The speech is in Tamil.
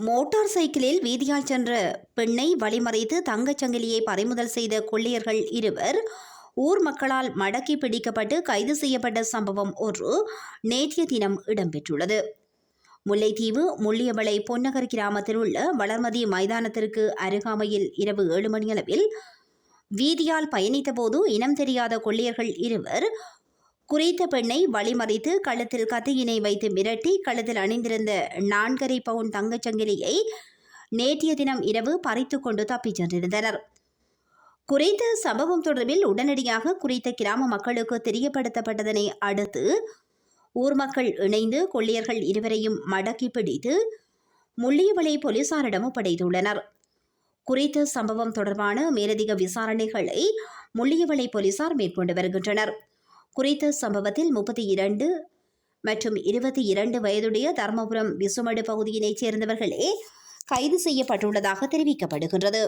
மோட்டார் சைக்கிளில் வீதியால் சென்ற பெண்ணை வழிமறைத்து தங்கச் சங்கிலியை பறிமுதல் செய்த கொள்ளையர்கள் இருவர் ஊர் மக்களால் மடக்கி பிடிக்கப்பட்டு கைது செய்யப்பட்ட சம்பவம் ஒன்று நேற்றைய தினம் இடம்பெற்றுள்ளது. முல்லைத்தீவு முள்ளியவளை பொன்னகர் கிராமத்தில் உள்ள வளர்மதி மைதானத்திற்கு அருகாமையில் இரவு ஏழு மணியளவில் வீதியால் பயணித்தபோது இனம் தெரியாத கொள்ளையர்கள் இருவர் குறித்த பெண்ணை வழிமறித்து கழுத்தில் கத்தியினை வைத்து மிரட்டி கழுத்தில் அணிந்திருந்த நான்கரை பவுன் தங்கச்சங்கிலியை நேற்றைய தினம் இரவு பறித்து கொண்டு தப்பிச் சென்றிருந்தனர். குறித்த சம்பவம் தொடர்பில் உடனடியாக குறித்த கிராம மக்களுக்கு தெரியப்படுத்தப்பட்டதனை அடுத்து ஊர் மக்கள் இணைந்து கொள்ளையர்கள் இருவரையும் மடக்கி பிடித்து முள்ளியவளை போலீசாரிடம் ஒப்படைத்துள்ளனர். குறித்த சம்பவம் தொடர்பான மேலதிக விசாரணைகளை முள்ளியவளை போலீசார் மேற்கொண்டு வருகின்றனர். குறித்த சம்பவத்தில் முப்பத்தி இரண்டு மற்றும் இருபத்தி இரண்டு வயதுடைய தர்மபுரம் விசுமடு பகுதியினைச் சேர்ந்தவர்களே கைது செய்யப்பட்டுள்ளதாக தெரிவிக்கப்படுகின்றது.